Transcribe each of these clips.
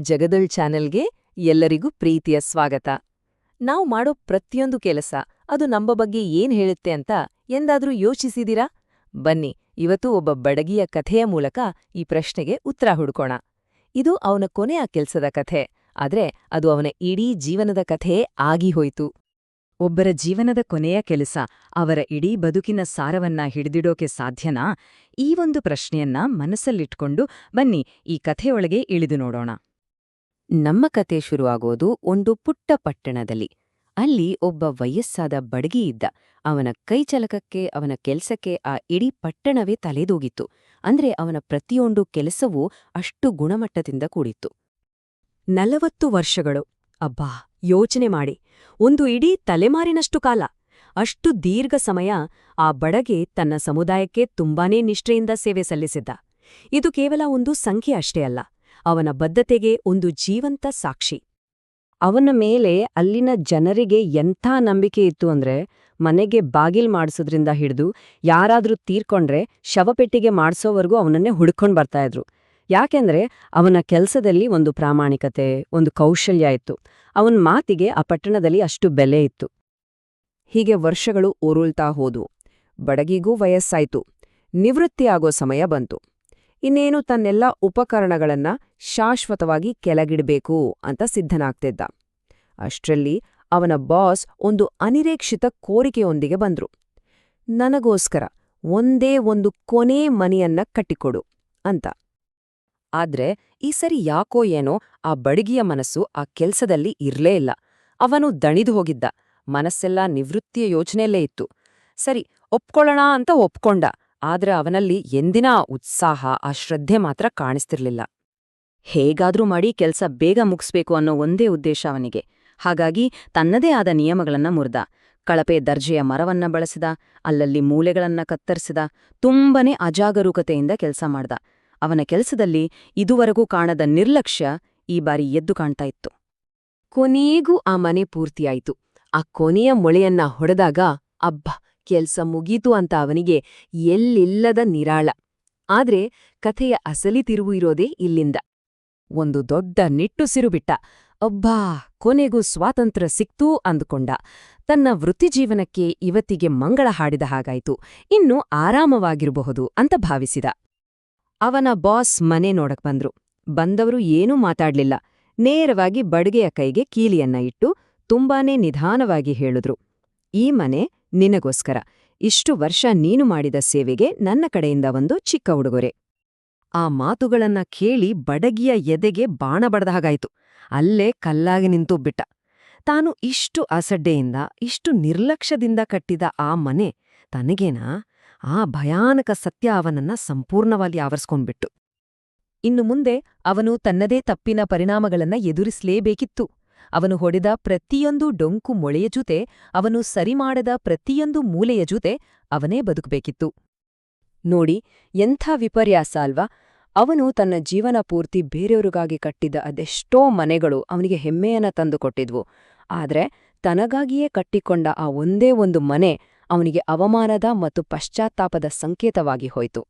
ಜಗದಳ್ ಚಾನೆಲ್ಗೆ ಎಲ್ಲರಿಗೂ ಪ್ರೀತಿಯ ಸ್ವಾಗತ. ನಾವು ಮಾಡೋ ಪ್ರತಿಯೊಂದು ಕೆಲಸ ಅದು ನಮ್ಮ ಬಗ್ಗೆ ಏನ್ ಹೇಳುತ್ತೆ ಅಂತ ಎಂದಾದ್ರೂ ಯೋಚಿಸಿದಿರಾ? ಬನ್ನಿ, ಇವತ್ತು ಒಬ್ಬ ಬಡಗಿಯ ಕಥೆಯ ಮೂಲಕ ಈ ಪ್ರಶ್ನೆಗೆ ಉತ್ತರ ಹುಡುಕೋಣ. ಇದು ಅವನ ಕೊನೆಯ ಕೆಲಸದ ಕಥೆ, ಆದ್ರೆ ಅದು ಅವನ ಇಡೀ ಜೀವನದ ಕಥೆ ಆಗಿ ಹೋಯ್ತು. ಒಬ್ಬರ ಜೀವನದ ಕೊನೆಯ ಕೆಲಸ ಅವರ ಇಡೀ ಬದುಕಿನ ಸಾರವನ್ನ ಹಿಡಿದಿಡೋಕೆ ಸಾಧ್ಯನಾ? ಈ ಒಂದು ಪ್ರಶ್ನೆಯನ್ನ ಮನಸ್ಸಲ್ಲಿಟ್ಕೊಂಡು ಬನ್ನಿ ಈ ಕಥೆಯೊಳಗೆ ಇಳಿದು ನೋಡೋಣ. ನಮ್ಮ ಕತೆ ಶುರುವಾಗೋದು ಒಂದು ಪುಟ್ಟ ಪಟ್ಟಣದಲ್ಲಿ. ಅಲ್ಲಿ ಒಬ್ಬ ವಯಸ್ಸಾದ ಬಡಗಿ ಇದ್ದ. ಅವನ ಕೈಚಲಕಕ್ಕೆ ಅವನ ಕೆಲಸಕ್ಕೆ ಆ ಇಡೀ ಪಟ್ಟಣವೇ ತಲೆದೂಗಿತ್ತು. ಅಂದ್ರೆ ಅವನ ಪ್ರತಿಯೊಂದು ಕೆಲಸವೂ ಅಷ್ಟು ಗುಣಮಟ್ಟದಿಂದ ಕೂಡಿತ್ತು. ನಲವತ್ತು ವರ್ಷಗಳು. ಅಬ್ಬಾ, ಯೋಚನೆ ಮಾಡಿ. ಒಂದು ಇಡೀ ತಲೆಮಾರಿನಷ್ಟು ಕಾಲ. ಅಷ್ಟು ದೀರ್ಘ ಸಮಯ ಆ ಬಡಗೆ ತನ್ನ ಸಮುದಾಯಕ್ಕೆ ತುಂಬಾನೇ ನಿಷ್ಠೆಯಿಂದ ಸೇವೆ ಸಲ್ಲಿಸಿದ್ದ. ಇದು ಕೇವಲ ಒಂದು ಸಂಖ್ಯೆ ಅಷ್ಟೇ ಅಲ್ಲ. ಅವನ ಬದ್ಧತೆಗೆ ಒಂದು ಜೀವಂತ ಸಾಕ್ಷಿ. ಅವನ ಮೇಲೆ ಅಲ್ಲಿನ ಜನರಿಗೆ ಎಂಥ ನಂಬಿಕೆ ಇತ್ತು ಅಂದ್ರೆ ಮನೆಗೆ ಬಾಗಿಲ್ ಮಾಡಿಸೋದ್ರಿಂದ ಹಿಡಿದು ಯಾರಾದರೂ ತೀರ್ಕೊಂಡ್ರೆ ಶವಪೆಟ್ಟಿಗೆ ಮಾಡಿಸೋವರೆಗೂ ಅವನನ್ನೇ ಹುಡ್ಕೊಂಡು ಬರ್ತಾ ಇದ್ರು. ಯಾಕೆಂದ್ರೆ ಅವನ ಕೆಲಸದಲ್ಲಿ ಒಂದು ಪ್ರಾಮಾಣಿಕತೆ, ಒಂದು ಕೌಶಲ್ಯ ಇತ್ತು. ಅವನ ಮಾತಿಗೆ ಆ ಪಟ್ಟಣದಲ್ಲಿ ಅಷ್ಟು ಬೆಲೆ ಇತ್ತು. ಹೀಗೆ ವರ್ಷಗಳು ಉರುಳ್ತಾ ಹೋದವು. ಬಡಗಿಗೂ ವಯಸ್ಸಾಯ್ತು. ನಿವೃತ್ತಿಯಾಗೋ ಸಮಯ ಬಂತು. ಇನ್ನೇನು ತನ್ನೆಲ್ಲ ಉಪಕರಣಗಳನ್ನ ಶಾಶ್ವತವಾಗಿ ಕೆಳಗಿಡಬೇಕು ಅಂತ ಸಿದ್ಧನಾಗ್ತಿದ್ದ. ಅಷ್ಟರಲ್ಲಿ ಅವನ ಬಾಸ್ ಒಂದು ಅನಿರೀಕ್ಷಿತ ಕೋರಿಕೆಯೊಂದಿಗೆ ಬಂದ್ರು. ನನಗೋಸ್ಕರ ಒಂದೇ ಒಂದು ಕೊನೇ ಮನೆಯನ್ನ ಕಟ್ಟಿಕೊಡು ಅಂತ. ಆದ್ರೆ ಈ ಸರಿ ಯಾಕೋ ಏನೋ ಆ ಬಡಗಿಯ ಮನಸ್ಸು ಆ ಕೆಲ್ಸದಲ್ಲಿ ಇರ್ಲೇ ಇಲ್ಲ. ಅವನು ದಣಿದು ಹೋಗಿದ್ದ. ಮನಸ್ಸೆಲ್ಲ ನಿವೃತ್ತಿಯ ಯೋಚನೆಯಲ್ಲೇ ಇತ್ತು. ಸರಿ, ಒಪ್ಕೊಳ್ಳೋಣ ಅಂತ ಒಪ್ಕೊಂಡ. ಆದ್ರೆ ಅವನಲ್ಲಿ ಎಂದಿನ ಉತ್ಸಾಹ, ಆ ಶ್ರದ್ಧೆ ಮಾತ್ರ ಕಾಣಿಸ್ತಿರ್ಲಿಲ್ಲ. ಹೇಗಾದ್ರೂ ಮಾಡಿ ಕೆಲ್ಸ ಬೇಗ ಮುಗಿಸ್ಬೇಕು ಅನ್ನೋ ಒಂದೇ ಉದ್ದೇಶ ಅವನಿಗೆ. ಹಾಗಾಗಿ ತನ್ನದೇ ಆದ ನಿಯಮಗಳನ್ನ ಮುರಿದ. ಕಳಪೆ ದರ್ಜೆಯ ಮರವನ್ನ ಬಳಸಿದ, ಅಲ್ಲಲ್ಲಿ ಮೂಲೆಗಳನ್ನ ಕತ್ತರಿಸಿದ, ತುಂಬನೇ ಅಜಾಗರೂಕತೆಯಿಂದ ಕೆಲಸ ಮಾಡ್ದ. ಅವನ ಕೆಲಸದಲ್ಲಿ ಇದುವರೆಗೂ ಕಾಣದ ನಿರ್ಲಕ್ಷ್ಯ ಈ ಬಾರಿ ಎದ್ದು ಕಾಣ್ತಾ ಇತ್ತು. ಕೊನೆಗೂ ಆ ಮನೆ ಪೂರ್ತಿಯಾಯಿತು. ಆ ಕೊನೆಯ ಮೊಳೆಯನ್ನ ಹೊಡೆದಾಗ, ಅಬ್ಬ! ಕೆಲ್ಸ ಮುಗೀತು ಅಂತ ಅವನಿಗೆ ಎಲ್ಲಿಲ್ಲದ ನಿರಾಳ. ಆದ್ರೆ ಕಥೆಯ ಅಸಲಿ ತಿರುವು ಇರೋದೇ ಇಲ್ಲಿಂದ. ಒಂದು ದೊಡ್ಡ ನಿಟ್ಟುಸಿರು ಬಿಟ್ಟ ಅಬ್ಬಾ, ಕೊನೆಗೂ ಸ್ವಾತಂತ್ರ್ಯ ಸಿಕ್ತು ಅಂದುಕೊಂಡ. ತನ್ನ ವೃತ್ತಿಜೀವನಕ್ಕೆ ಇವತ್ತಿಗೆ ಮಂಗಳ ಹಾಡಿದ ಹಾಗಾಯ್ತು. ಇನ್ನು ಆರಾಮವಾಗಿರಬಹುದು ಅಂತ ಭಾವಿಸಿದ. ಅವನ ಬಾಸ್ ಮನೆ ನೋಡಕ್ ಬಂದ್ರು. ಬಂದವರು ಏನೂ ಮಾತಾಡ್ಲಿಲ್ಲ. ನೇರವಾಗಿ ಬಡ್ಗೆಯ ಕೈಗೆ ಕೀಲಿಯನ್ನ ಇಟ್ಟು ತುಂಬಾನೇ ನಿಧಾನವಾಗಿ ಹೇಳಿದ್ರು. ಈ ಮನೆ ನಿನಗೋಸ್ಕರ. ಇಷ್ಟು ವರ್ಷ ನೀನು ಮಾಡಿದ ಸೇವೆಗೆ ನನ್ನ ಕಡೆಯಿಂದ ಒಂದು ಚಿಕ್ಕ ಉಡುಗೊರೆ. ಆ ಮಾತುಗಳನ್ನ ಕೇಳಿ ಬಡಗಿಯ ಎದೆಗೆ ಬಾಣ ಬಡದ ಹಾಗಾಯ್ತು. ಅಲ್ಲೇ ಕಲ್ಲಾಗಿ ನಿಂತು ಬಿಟ್ಟ. ತಾನು ಇಷ್ಟು ಅಸಡ್ಡೆಯಿಂದ, ಇಷ್ಟು ನಿರ್ಲಕ್ಷ್ಯದಿಂದ ಕಟ್ಟಿದ ಆ ಮನೆ ತನಗೇನಾ? ಆ ಭಯಾನಕ ಸತ್ಯ ಅವನನ್ನ ಸಂಪೂರ್ಣವಾಗಿ ಆವರಿಸ್ಕೊಂಡ್ಬಿಟ್ಟು. ಇನ್ನು ಮುಂದೆ ಅವನು ತನ್ನದೇ ತಪ್ಪಿನ ಪರಿಣಾಮಗಳನ್ನ ಎದುರಿಸಲೇಬೇಕಿತ್ತು. ಅವನು ಹೊಡೆದ ಪ್ರತಿಯೊಂದು ಡೊಂಕು ಮೊಳೆಯ ಜೊತೆ, ಅವನು ಸರಿಮಾಡದ ಪ್ರತಿಯೊಂದು ಮೂಲೆಯ ಜೊತೆ ಅವನೇ ಬದುಕಬೇಕಿತ್ತು. ನೋಡಿ, ಎಂಥ ವಿಪರ್ಯಾಸ ಅಲ್ವಾ? ಅವನು ತನ್ನ ಜೀವನ ಪೂರ್ತಿ ಬೇರೆಯವರಿಗಾಗಿ ಕಟ್ಟಿದ ಅದೆಷ್ಟೋ ಮನೆಗಳು ಅವನಿಗೆ ಹೆಮ್ಮೆಯನ್ನ ತಂದುಕೊಟ್ಟಿದ್ವು. ಆದರೆ, ತನಗಾಗಿಯೇ ಕಟ್ಟಿಕೊಂಡ ಆ ಒಂದೇ ಒಂದು ಮನೆ ಅವನಿಗೆ ಅವಮಾನದ ಮತ್ತು ಪಶ್ಚಾತ್ತಾಪದ ಸಂಕೇತವಾಗಿ ಹೋಯಿತು.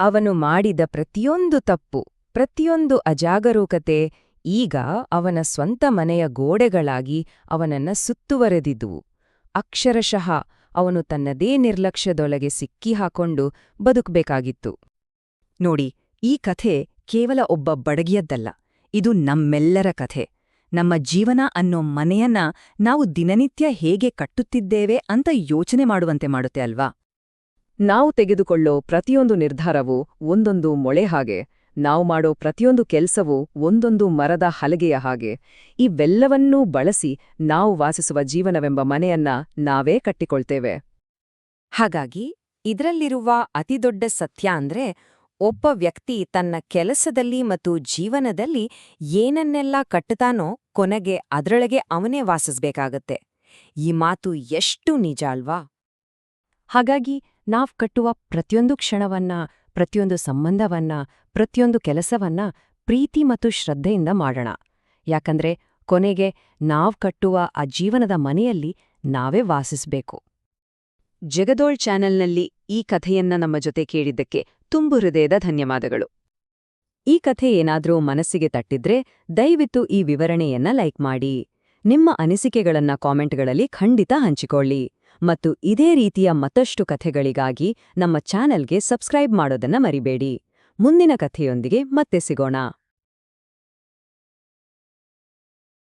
ಅವನು ಮಾಡಿದ ಪ್ರತಿಯೊಂದು ತಪ್ಪು, ಪ್ರತಿಯೊಂದು ಅಜಾಗರೂಕತೆ ಈಗ ಅವನ ಸ್ವಂತ ಮನೆಯ ಗೋಡೆಗಳಾಗಿ ಅವನನ್ನ ಸುತ್ತುವರೆದಿದ್ದುವು. ಅಕ್ಷರಶಃ ಅವನು ತನ್ನದೇ ನಿರ್ಲಕ್ಷ್ಯದೊಳಗೆ ಸಿಕ್ಕಿಹಾಕೊಂಡು ಬದುಕಬೇಕಾಗಿತ್ತು. ನೋಡಿ, ಈ ಕಥೆ ಕೇವಲ ಒಬ್ಬ ಬಡಗಿಯದ್ದಲ್ಲ, ಇದು ನಮ್ಮೆಲ್ಲರ ಕಥೆ. ನಮ್ಮ ಜೀವನ ಅನ್ನೋ ಮನೆಯನ್ನ ನಾವು ದಿನನಿತ್ಯ ಹೇಗೆ ಕಟ್ಟುತ್ತಿದ್ದೇವೆ ಅಂತ ಯೋಚನೆ ಮಾಡುವಂತೆ ಮಾಡುತ್ತೆ ಅಲ್ವಾ? ನಾವು ತೆಗೆದುಕೊಳ್ಳೋ ಪ್ರತಿಯೊಂದು ನಿರ್ಧಾರವೂ ಒಂದೊಂದು ಮೊಳೆ ಹಾಗೆ. ನಾವು ಮಾಡೋ ಪ್ರತಿಯೊಂದು ಕೆಲಸವೂ ಒಂದೊಂದು ಮರದ ಹಲಗೆಯ ಹಾಗೆ. ಇವೆಲ್ಲವನ್ನೂ ಬಳಸಿ ನಾವು ವಾಸಿಸುವ ಜೀವನವೆಂಬ ಮನೆಯನ್ನ ನಾವೇ ಕಟ್ಟಿಕೊಳ್ತೇವೆ. ಹಾಗಾಗಿ, ಇದರಲ್ಲಿರುವ ಅತಿದೊಡ್ಡ ಸತ್ಯ ಅಂದ್ರೆ ಒಬ್ಬ ವ್ಯಕ್ತಿ ತನ್ನ ಕೆಲಸದಲ್ಲಿ ಮತ್ತು ಜೀವನದಲ್ಲಿ ಏನನ್ನೆಲ್ಲ ಕಟ್ಟುತ್ತಾನೋ ಕೊನೆಗೆ ಅದರೊಳಗೆ ಅವನೇ ವಾಸಿಸ್ಬೇಕಾಗತ್ತೆ. ಈ ಮಾತು ಎಷ್ಟು ನಿಜ ಅಲ್ವಾ? ಹಾಗಾಗಿ, ನಾವ್ ಕಟ್ಟುವ ಪ್ರತಿಯೊಂದು ಕ್ಷಣವನ್ನ, ಪ್ರತಿಯೊಂದು ಸಂಬಂಧವನ್ನ ಪ್ರತಿಯೊಂದು ಕೆಲಸವನ್ನ ಪ್ರೀತಿ ಮತ್ತು ಶ್ರದ್ಧೆಯಿಂದ ಮಾಡೋಣ. ಯಾಕಂದ್ರೆ ಕೊನೆಗೆ ನಾವ್ ಕಟ್ಟುವ ಆ ಜೀವನದ ಮನೆಯಲ್ಲಿ ನಾವೇ ವಾಸಿಸಬೇಕು. ಜಗದೋಳ್ ಚಾನೆಲ್ನಲ್ಲಿ ಈ ಕಥೆಯನ್ನ ನಮ್ಮ ಜೊತೆ ಕೇಳಿದ್ದಕ್ಕೆ ತುಂಬು ಹೃದಯದ ಧನ್ಯವಾದಗಳು. ಈ ಕಥೆ ಏನಾದ್ರೂ ಮನಸ್ಸಿಗೆ ತಟ್ಟಿದ್ರೆ ದಯವಿಟ್ಟು ಈ ವಿವರಣೆಯನ್ನ ಲೈಕ್ ಮಾಡಿ. ನಿಮ್ಮ ಅನಿಸಿಕೆಗಳನ್ನ ಕಾಮೆಂಟ್ಗಳಲ್ಲಿ ಖಂಡಿತ ಹಂಚಿಕೊಳ್ಳಿ. ಮತ್ತು ಇದೇ ರೀತಿಯ ಮತ್ತಷ್ಟು ಕಥೆಗಳಿಗಾಗಿ ನಮ್ಮ ಚಾನೆಲ್ಗೆ ಸಬ್ಸ್ಕ್ರೈಬ್ ಮಾಡೋದನ್ನ ಮರಿಬೇಡಿ. ಮುಂದಿನ ಕಥೆಯೊಂದಿಗೆ ಮತ್ತೆ ಸಿಗೋಣ.